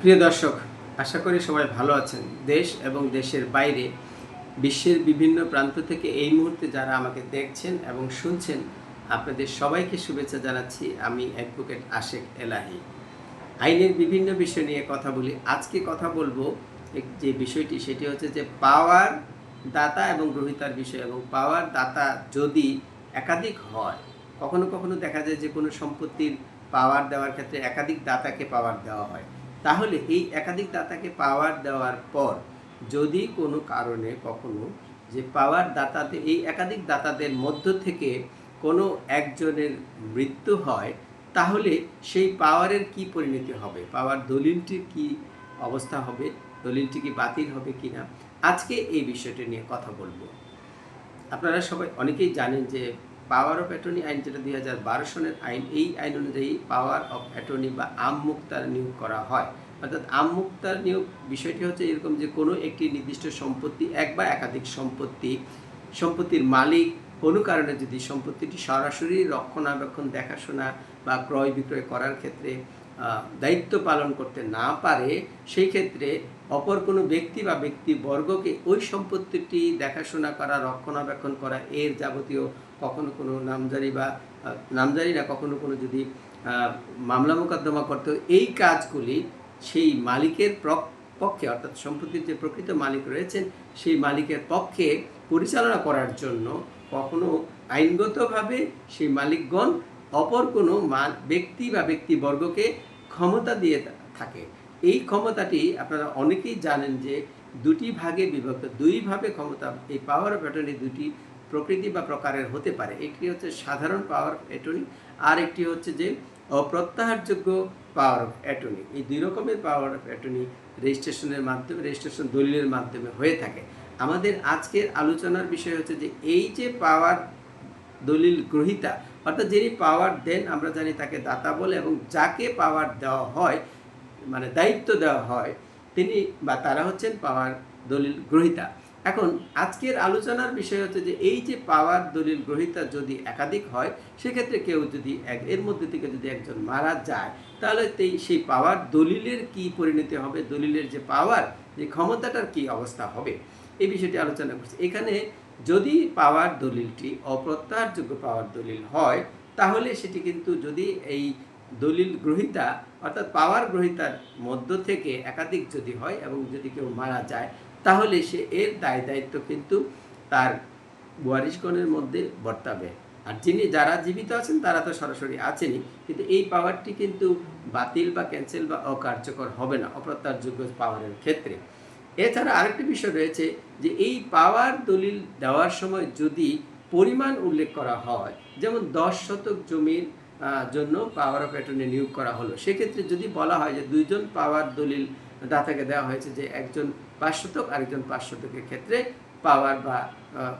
প্রিয় দর্শক, আশা করি সবাই ভালো আছেন। দেশ এবং দেশের বাইরে, বিশ্বের বিভিন্ন প্রান্ত থেকে এই মুহূর্তে যারা আমাকে দেখছেন এবং শুনছেন, আপনাদের সবাইকে শুভেচ্ছা জানাচ্ছি। আমি অ্যাডভোকেট আশেক এলাহি। আইনের বিভিন্ন বিষয় নিয়ে কথা বলি। আজকে কথা বলব যে বিষয়টি, সেটি হচ্ছে যে পাওয়ার দাতা এবং গ্রহিতার বিষয়। এবং পাওয়ার দাতা যদি একাধিক হয়, কখনো কখনো দেখা যায় যে কোনো সম্পত্তির পাওয়ার দেওয়ার ক্ষেত্রে একাধিক দাতাকে পাওয়ার দেওয়া হয়। তাহলে এই একাধিক দাতাকে পাওয়ার দেওয়ার পর যদি কোনো কারণে কখনো যে পাওয়ার দাতাতে, এই একাধিক দাতাদের মধ্য থেকে কোনো একজনের মৃত্যু হয়, তাহলে সেই পাওয়ারের কি পরিণতি হবে? পাওয়ার দলিলটির কি অবস্থা হবে? দলিলটি কি বাতিল হবে কি না আজকে এই বিষয়টি নিয়ে কথা বলব। আপনারা সবাই অনেকেই জানেন যে পাওয়ার অফ অ্যাটর্নি আইন, যেটা দুই হাজার বারো সনের আইন, এই আইন অনুযায়ী পাওয়ার অফ অ্যাটর্নি বা আম মুক্তার নিয়োগ করা হয়। অর্থাৎ আম মুক্তার নিয়োগ বিষয়টি হচ্ছে এরকম যে কোনো একটি নির্দিষ্ট সম্পত্তি, এক বা একাধিক সম্পত্তি, সম্পত্তির মালিক, কোনো কারণে যদি সম্পত্তিটি সরাসরি রক্ষণাবেক্ষণ, দেখাশোনা বা ক্রয় বিক্রয় করার ক্ষেত্রে দায়িত্ব পালন করতে না পারে, সেই ক্ষেত্রে অপর কোনো ব্যক্তি বা ব্যক্তি বর্গকে ওই সম্পত্তিটি দেখাশোনা করা, রক্ষণাবেক্ষণ করা, এর যাবতীয় কখনো কোনো নামজারি বা নামজারি না, কখনো কোনো যদি মামলা মোকদ্দমা করতে এই কাজগুলি সেই মালিকের পক্ষে, অর্থাৎ সম্পত্তির যে প্রকৃত মালিক রয়েছেন, সেই মালিকের পক্ষে পরিচালনা করার জন্য কখনো আইনগতভাবে সেই মালিকগণ অপর কোনো ব্যক্তি বা ব্যক্তিবর্গকে ক্ষমতা দিয়ে থাকে। এই ক্ষমতাটি আপনারা অনেকেই জানেন যে দুটি ভাগে বিভক্ত দুইভাবে ক্ষমতা, এই পাওয়ার অফ অ্যাটর্নি দুটি প্রকৃতি বা প্রকারের হতে পারে। একটি হচ্ছে সাধারণ পাওয়ার অফ অ্যাটর্নি আর একটি হচ্ছে যে অপ্রত্যাহারযোগ্য পাওয়ার অফ অ্যাটর্নি এই দুই রকমের পাওয়ার অফ অ্যাটর্নি রেজিস্ট্রেশনের মাধ্যমে, রেজিস্ট্রেশন দলিলের মাধ্যমে হয়ে থাকে। আমাদের আজকের আলোচনার বিষয় হচ্ছে যে এই যে পাওয়ার দলিল গ্রহিতা, অর্থাৎ যিনি পাওয়ার দেন, আমরা জানি তাকে দাতা বলে এবং যাকে পাওয়ার দেওয়া হয় মানে দায়িত্ব দেওয়া হয়, তিনি বা তারা হচ্ছেন পাওয়ার দলিল গ্রহিতা। এখন আজকের আলোচনার বিষয় হচ্ছে যে এই যে পাওয়ার দলিল গ্রহিতা যদি একাধিক হয়, সেক্ষেত্রে কেউ যদি এক, এর মধ্যে থেকে যদি একজন মারা যায়, তাহলে সেই পাওয়ার দলিলের কি পরিণতি হবে? দলিলের যে পাওয়ার, যে ক্ষমতাটার কি অবস্থা হবে? এই বিষয়টি আলোচনা করছি। এখানে যদি পাওয়ার দলিলটি অপ্রত্যাহারযোগ্য পাওয়ার দলিল হয়, তাহলে সেটি কিন্তু যদি এই দলিল গ্রহিতা, অর্থাৎ পাওয়ার গ্রহিতার মধ্য থেকে একাধিক যদি হয় এবং যদি কেউ মারা যায় তাহলে সে এর দায় দায়িত্ব কিন্তু তার ওয়ারিশগণের মধ্যে বর্তাবে। আর যিনি, যারা জীবিত আছেন, তারা তো সরাসরি আছেনই। কিন্তু এই পাওয়ারটি কিন্তু বাতিল বা ক্যান্সেল বা অকার্যকর হবে না অপ্রত্যাহারযোগ্য পাওয়ারের ক্ষেত্রে। এছাড়া আরেকটি বিষয় রয়েছে যে, এই পাওয়ার দলিল দেওয়ার সময় যদি পরিমাণ উল্লেখ করা হয়, যেমন দশ শতক জমির জন্য পাওয়ার অফ অ্যাটর্নি নিয়োগ করা হলো, সেক্ষেত্রে যদি বলা হয় যে, দুইজন পাওয়ার দলিল দাতাকে দেওয়া হয়েছে যে, একজন পাঁচ শতক আরেকজন পাঁচ শতকের ক্ষেত্রে পাওয়ার বা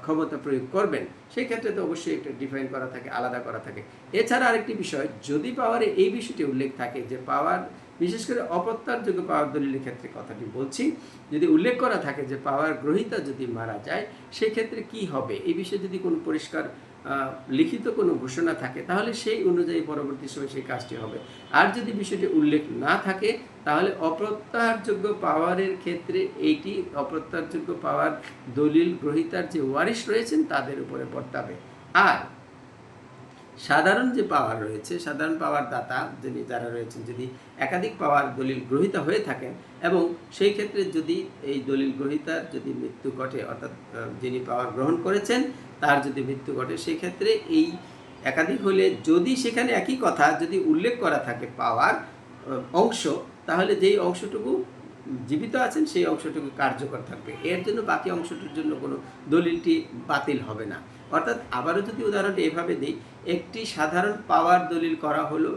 ক্ষমতা প্রয়োগ করবেন, সেই ক্ষেত্রে তো অবশ্যই একটা ডিফাইন করা থাকে, আলাদা করা থাকে। এছাড়া আরেকটি বিষয়, যদি পাওয়ারে এই বিষয়টি উল্লেখ থাকে যে পাওয়ার বিশেষ করে অপ্রত্যারযোগ্য পাওয়ার দলিলের ক্ষেত্রে কথাটি বলছি, যদি উল্লেখ করা থাকে যে পাওয়ার গ্রহিতা যদি মারা যায়, সেই ক্ষেত্রে কি হবে? এই বিষয়ে যদি কোনো পরিষ্কার লিখিত কোনো ঘোষণা থাকে, তাহলে সেই অনুযায়ী পরবর্তী সময় সেই কাজটি হবে। আর যদি বিষয়টি উল্লেখ না থাকে তাহলে অপ্রত্যাহারযোগ্য পাওয়ারের ক্ষেত্রে এইটি অপ্রত্যাহারযোগ্য পাওয়ার দলিল গ্রহিতার যে ওয়ারিশ রয়েছেন তাদের উপরে বর্তাবে। আর সাধারণ যে পাওয়ার রয়েছে, সাধারণ পাওয়ার দাতা যিনি যারা রয়েছেন, যদি একাধিক পাওয়ার দলিল গ্রহিতা হয়ে থাকেন এবং সেই ক্ষেত্রে যদি এই দলিল গ্রহিতার যদি মৃত্যু ঘটে, অর্থাৎ যিনি পাওয়ার গ্রহণ করেছেন, তার যদি মৃত্যু ঘটে সেই ক্ষেত্রে এই একাধিক হলে যদি সেখানে একই কথা যদি উল্লেখ করা থাকে পাওয়ার অংশ তাহলে যেই অংশটুকু জীবিত আছেন, সেই অংশটুকু কার্যকর থাকবে। এর জন্য বাকি অংশটির জন্য কোনো দলিলটি বাতিল হবে না। অর্থাৎ আবারও যদি উদাহরণটা এভাবে দিই, একটি সাধারণ পাওয়ার দলিল করা হলো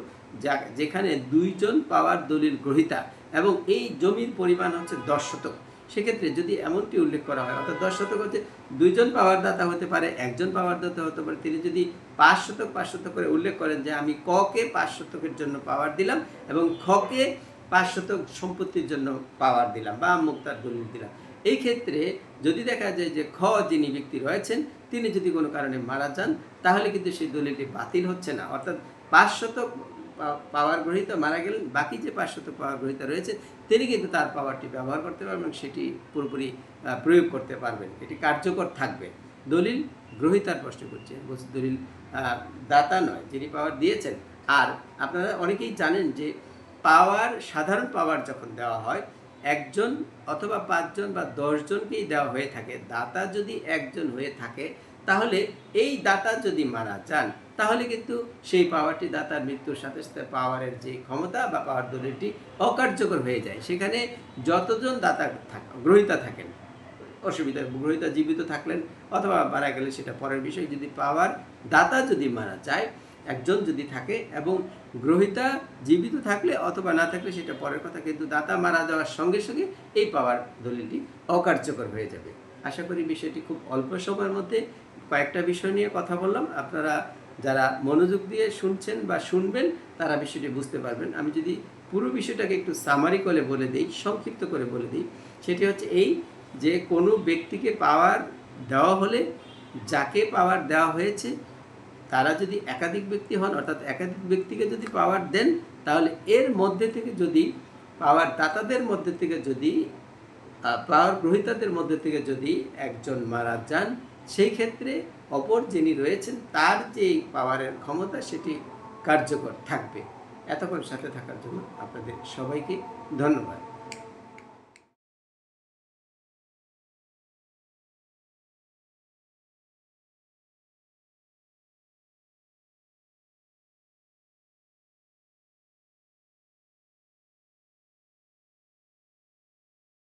যা, যেখানে দুইজন পাওয়ার দলিল গ্রহিতা এবং এই জমির পরিমাণ হচ্ছে দশ শতক। সেক্ষেত্রে যদি এমনটি উল্লেখ করা হয়, অর্থাৎ দশ শতক হচ্ছে দুইজন পাওয়ার দাতা হতে পারে, একজন পাওয়ার দাতা হতে পারে, তিনি যদি পাঁচ শতক পাঁচ শতক করে উল্লেখ করেন যে আমি ককে পাঁচ শতকের জন্য পাওয়ার দিলাম এবং খকে পাঁচ শতক সম্পত্তির জন্য পাওয়ার দিলাম বা মুক্তার দলিল দিলাম। এই ক্ষেত্রে যদি দেখা যায় যে খ যিনি ব্যক্তি রয়েছেন, তিনি যদি কোনো কারণে মারা যান, তাহলে কিন্তু সেই দলিলটি বাতিল হচ্ছে না। অর্থাৎ পাঁচ শতক পাওয়ার গ্রহীতা মারা গেলেন, বাকি যে পাঁচশত পাওয়ার গ্রহীতা রয়েছে, তিনি কিন্তু তার পাওয়ারটি ব্যবহার করতে পারবেন সেটি পুরোপুরি প্রয়োগ করতে পারবেন। এটি কার্যকর থাকবে। দলিল গ্রহীতার প্রশ্ন করছে দলিল দাতা নয় যিনি পাওয়ার দিয়েছেন। আর আপনারা অনেকেই জানেন যে পাওয়ার, সাধারণ পাওয়ার যখন দেওয়া হয়, একজন অথবা পাঁচজন বা দশজনকেই দেওয়া হয়ে থাকে। দাতা যদি একজন হয়ে থাকে, তাহলে এই দাতা যদি মারা যান, তাহলে কিন্তু সেই পাওয়ারটি দাতার মৃত্যুর সাথে সাথে পাওয়ারের যে ক্ষমতা বা পাওয়ার দলিলটি অকার্যকর হয়ে যায়। সেখানে যতজন দাতা থাক, গ্রহীতা থাকেন, অসুবিধা, গ্রহীতা জীবিত থাকলেন অথবা মারা গেলে সেটা পরের বিষয়। যদি পাওয়ার দাতা যদি মারা যায়, একজন যদি থাকে এবং গ্রহীতা জীবিত থাকলে অথবা না থাকলে সেটা পরের কথা, কিন্তু দাতা মারা যাওয়ার সঙ্গে সঙ্গে এই পাওয়ার দলিলটি অকার্যকর হয়ে যাবে। আশা করি বিষয়টি খুব অল্প সময়ের মধ্যে কয়েকটা বিষয় নিয়ে কথা বললাম। আপনারা যারা মনোযোগ দিয়ে শুনছেন বা শুনবেন, তারা বিষয়টি বুঝতে পারবেন। আমি যদি পুরো বিষয়টাকে একটু সামারি করে বলে দিই, সংক্ষিপ্ত করে বলে দিই, সেটি হচ্ছে এই যে কোনো ব্যক্তিকে পাওয়ার দেওয়া হলে, যাকে পাওয়ার দেওয়া হয়েছে তারা যদি একাধিক ব্যক্তি হন, অর্থাৎ একাধিক ব্যক্তিকে যদি পাওয়ার দেন, তাহলে এর মধ্যে থেকে যদি পাওয়ার দাতাদের মধ্যে থেকে যদি পাওয়ার গ্রহীতাদের মধ্যে থেকে যদি একজন মারা যান, সেই ক্ষেত্রে অপর যিনি রয়েছেন, তার যে পাওয়ারের ক্ষমতা, সেটি কার্যকর থাকবে। এতক্ষণ সাথে থাকার জন্য আপনাদের সবাইকে ধন্যবাদ।